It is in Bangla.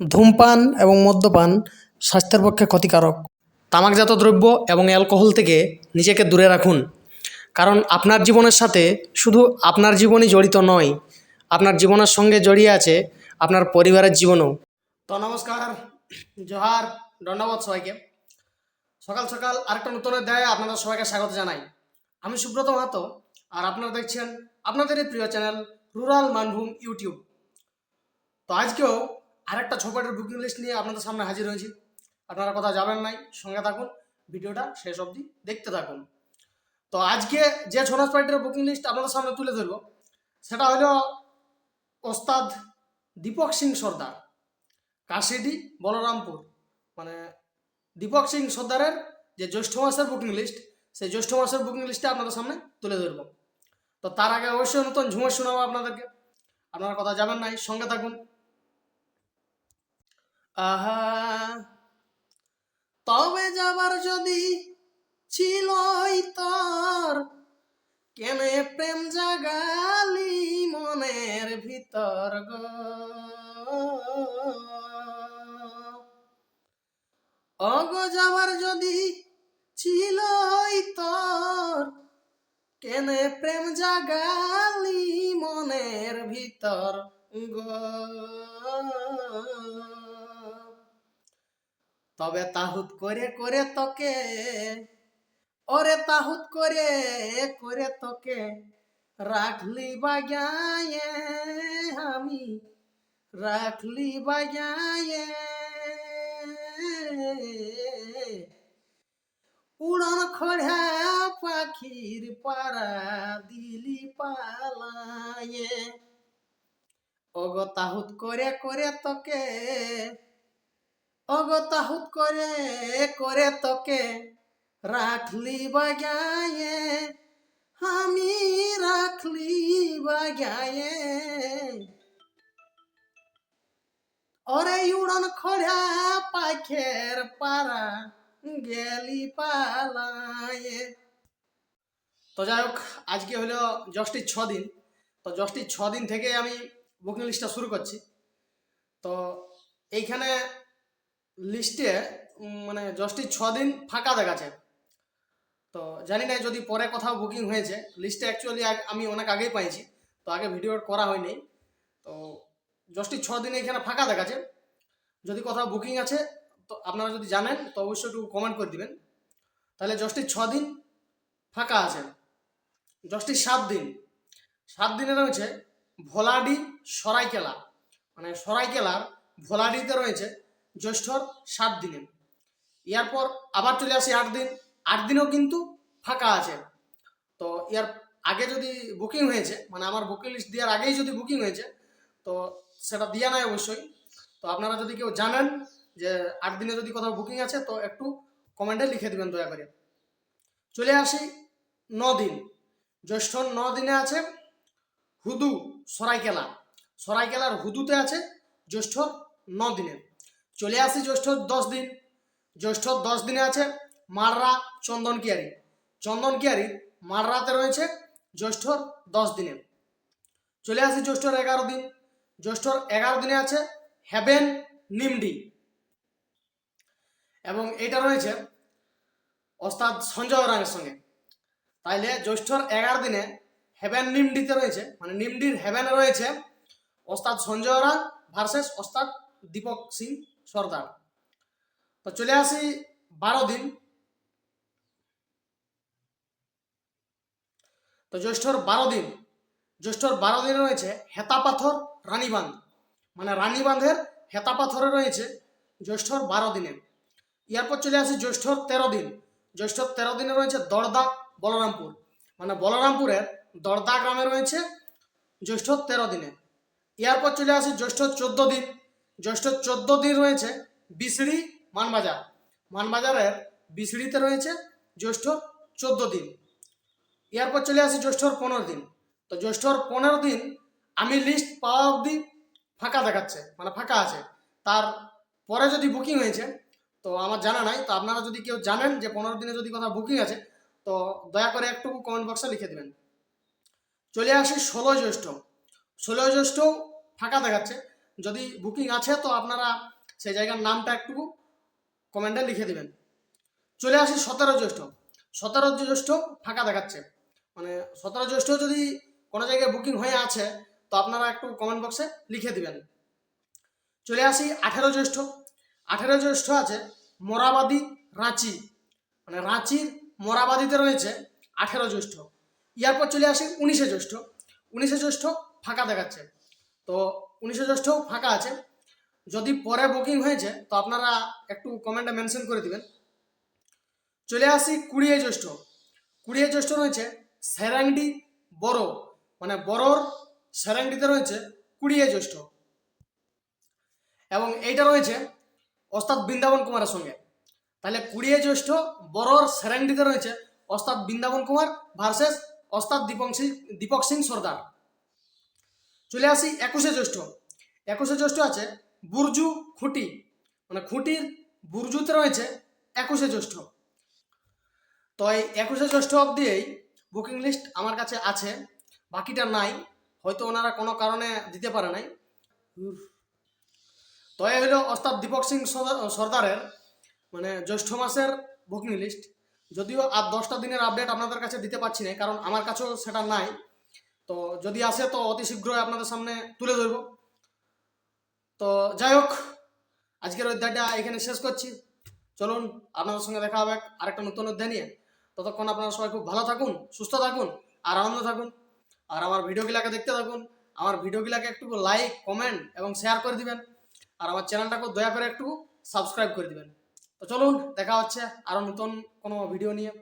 ধূমপান এবং মদ্যপান স্বাস্থ্যের পক্ষে ক্ষতিকারক। তামাকজাত দ্রব্য এবং অ্যালকোহল থেকে নিজেকে দূরে রাখুন। কারণ আপনার জীবনের সাথে শুধু আপনার জীবনই জড়িত নয়, আপনার জীবনের সঙ্গে জড়িয়ে আছে আপনার পরিবারের জীবনও। তো নমস্কার, জোহার দণ্ডবাদ সবাইকে। সকাল সকাল আরেকটা নতুন অধ্যায়ে আপনাদের সবাইকে স্বাগত জানাই। আমি সুব্রত মাহাতো আর আপনারা দেখছেন আপনাদের প্রিয় চ্যানেল রুরাল মানভূম ইউটিউব। তো আজকেও আরেকটা ছপাটের বুকিং লিস্ট নিয়ে আপনাদের সামনে হাজির হয়েছি। আপনারা কথা যাবেন নাই, সঙ্গে থাকুন, ভিডিওটা শেষ অবধি দেখতে থাকুন। তো আজকে যে ছৌ নাচ পার্টির বুকিং লিস্ট আপনাদের সামনে তুলে ধরবো, সেটা হলো ওস্তাদ দীপক সিং সর্দার, কাশিডি, বলরামপুর। মানে দীপক সিং সর্দারের যে জ্যৈষ্ঠ মাসের বুকিং লিস্ট সেই জ্যৈষ্ঠ মাসের বুকিং লিস্টটা আপনাদের সামনে তুলে ধরবো। তো তার আগে অবশ্যই নতুন ঝুমে শোনাবো আপনাদেরকে। আপনারা কথা যাবেন নাই, সঙ্গে থাকুন। আহা, তবে যাবার যদি ছিলই তোর, কেনে প্রেম জাগালি মনের ভিতর গো? অগো, যাবার যদি ছিলই তোর, কেনে প্রেম জাগালি মনের ভিতর গো? তবে তাহুত করে করে তোকে। ওরে তাহুত করে করে তোকে রাখলি বাগায়ে আমি, রাখলি বাগায়ে। উড়ন খড়া পাখির পাড়া দিলি পালায়ে। ওগো তাহুত করে করে তোকে ওগো তাহুত করে করে তোকে রাখলি বাগায়ে, আমি রাখলি বাগায়ে। ওরে উড়ন খড়া পাখের পাড়া গেলি পালায়ে। তো যাই হোক, আজকে হলো জষ্টির ছ দিন। তো জষ্টির ছ দিন থেকে আমি বুকিং লিস্টটা শুরু করছি। তো এইখানে লিস্টে মানে জষ্টির ছ দিন ফাঁকা দেখাচ্ছে। তো জানি না যদি পরে কোথাও বুকিং হয়েছে, লিস্টে অ্যাকচুয়ালি আমি অনেক আগেই পাইছি, তো আগে ভিডিও করা হয়নি। তো জষ্টির ছ দিনে এখানে ফাঁকা দেখাচ্ছে। যদি কোথাও বুকিং আছে, তো আপনারা যদি জানেন, তো অবশ্যই একটু কমেন্ট করে দিবেন। তাহলে জষ্টির ছ দিন ফাঁকা আছে। জষ্টির সাত দিন। সাত দিনে রয়েছে ভোলাডি সরাইকেলা। মানে সরাইকেলার ভোলাডিতে রয়েছে জ্যৈষ্ঠর সাত দিনে। এরপর আবার চলে আসি আট দিন। আট দিনও কিন্তু ফাঁকা আছে। তো এর আগে যদি বুকিং হয়েছে মানে আমার বুকিং লিস্ট দেওয়ার আগেই যদি বুকিং হয়েছে, তো সেটা দেওয়া নাই অবশ্যই। তো আপনারা যদি কেউ জানেন যে আট দিনে যদি কোথাও বুকিং আছে, তো একটু কমেন্টে লিখে দেবেন দয়া করে। চলে আসি ন দিন। জ্যৈষ্ঠ ন দিনে আছে হুদু, সরাইকেলা। সরাইকেলার হুদুতে আছে জ্যৈষ্ঠ ন দিনে। চলে আসি জ্যৈষ্ঠ দশ দিন। জ্যৈষ্ঠ দশ দিনে আছে মাররা চন্দনকিয়ারি চন্দনকিয়ারি মাররাতে রয়েছে জ্যৈষ্ঠর দশ দিনে। চলে আসি জ্যৈষ্ঠর এগারো দিন। জ্যৈষ্ঠর এগারো দিনে আছে হেভেন নিমডি। এবং এটা রয়েছে ওস্তাদ সঞ্জয় রাঙের সঙ্গে। তাইলে জ্যৈষ্ঠর এগারো দিনে হেভেন নিমডিতে রয়েছে মানে নিমডির হেভেনে রয়েছে ওস্তাদ সঞ্জয় রাং ভার্সেস ওস্তাদ দীপক সিং। সর্দার তো চলে আসি বারো দিন। তো জ্যৈষ্ঠর বারো দিন। জ্যৈষ্ঠর বারো দিনে রয়েছে হেতা পাথর রানীবাঁধ মানে রানীবাঁধের হেতা পাথরে রয়েছে জ্যৈষ্ঠর বারো দিনে। এরপর চলে আসি জ্যৈষ্ঠর তেরো দিন। জ্যৈষ্ঠর তেরো দিনে রয়েছে দরদা, বলরামপুর। মানে বলরামপুরের দরদা গ্রামে রয়েছে জ্যৈষ্ঠ তেরো দিনে। এরপর চলে আসি জ্যৈষ্ঠ চোদ্দ দিন। জ্যৈষ্ঠ চোদ্দ দিন রয়েছে বিসড়ি মানবাজার। মানবাজারের বিসড়িতে রয়েছে জ্যৈষ্ঠ চোদ্দ দিন। এরপর চলে আসি জ্যৈষ্ঠর পনেরো দিন। তো জ্যৈষ্ঠর পনেরো দিন আমি লিস্ট পাওয়া অবধি ফাঁকা দেখাচ্ছে মানে ফাঁকা আছে। তার পরে যদি বুকিং হয়েছে, তো আমার জানা নাই। তো আপনারা যদি কেউ জানেন যে পনেরো দিনে যদি কথা বুকিং আছে, তো দয়া করে একটু কমেন্ট বক্সে লিখে দেবেন। চলে আসি ষোলো জ্যৈষ্ঠ। ষোলো জ্যৈষ্ঠ ফাঁকা দেখাচ্ছে। যদি বুকিং আছে, তো আপনারা সেই জায়গার নামটা একটু কমেন্টে লিখে দিবেন। চলে আসি সতেরো জ্যৈষ্ঠ। সতেরো জ্যৈষ্ঠ ফাঁকা দেখাচ্ছে। মানে সতেরো জ্যৈষ্ঠ যদি কোনো জায়গায় বুকিং হয়ে আছে, তো আপনারা একটু কমেন্ট বক্সে লিখে দিবেন। চলে আসি আঠেরো জ্যৈষ্ঠ। আঠেরো জ্যৈষ্ঠ আছে মোরাবাদি, রাঁচি। মানে রাঁচির মোরাবাদিতে রয়েছে আঠেরো জ্যৈষ্ঠ। ইয়ার পর চলে আসি উনিশে জ্যৈষ্ঠ। উনিশে জ্যৈষ্ঠ ফাঁকা দেখাচ্ছে। তো উনিশে জ্যৈষ্ঠ ফাঁকা আছে। যদি পরে বুকিং হয়েছে, তো আপনারা একটু কমেন্টে মেনশন করে দিবেন। চলে আসি কুড়িয়ে জ্যৈষ্ঠ। কুড়িয়ে জ্যৈষ্ঠ রয়েছে সেরাংডি বড় মানে বড়র সেরাংডিতে রয়েছে কুড়িয়ে জ্যৈষ্ঠ। এবং এইটা রয়েছে ওস্তাদ বৃন্দাবন কুমারের সঙ্গে। তাহলে কুড়িয়ে জ্যৈষ্ঠ বড়র সেরাংডিতে রয়েছে ওস্তাদ বৃন্দাবন কুমার ভার্সেস ওস্তাদ দীপক সিং দীপক সিং সর্দার। চলে আসি একুশে জ্যৈষ্ঠ। একুশে জ্যৈষ্ঠ আছে বুর্জু খুঁটি। মানে খুঁটির বুর্জুতে রয়েছে একুশে জ্যৈষ্ঠ। তো এই একুশে জ্যৈষ্ঠ অবধি এই বুকিং লিস্ট আমার কাছে আছে। বাকিটা নাই। হয়তো ওনারা কোনো কারণে দিতে পারে নাই। তো এই হলো ওস্তাদ দীপক সিং সর্দার- সর্দারের মানে জ্যৈষ্ঠ মাসের বুকিং লিস্ট। যদিও আর দশটা দিনের আপডেট আপনাদের কাছে দিতে পারছি না কারণ আমার কাছেও সেটা নাই। তো যদি আসে, তো অতি শীঘ্রই আপনাদের সামনে তুলে ধরব। তো যাই হোক, আজকের অধ্যায়টা এখানে শেষ করছি। চলুন, আপনাদের সঙ্গে দেখা হবে আরেকটা নতুন অধ্যায় নিয়ে। ততক্ষণ আপনারা সবাই খুব ভালো থাকুন, সুস্থ থাকুন আর আনন্দ থাকুন। আর আমার ভিডিওগুলাকে দেখতে থাকুন। আমার ভিডিওগুলাকে একটু লাইক, কমেন্ট এবং শেয়ার করে দিবেন। আর আমার চ্যানেলটাকে দয়া করে একটু সাবস্ক্রাইব করে দিবেন। তো চলুন, দেখা হচ্ছে আরও নতুন কোনো ভিডিও নিয়ে।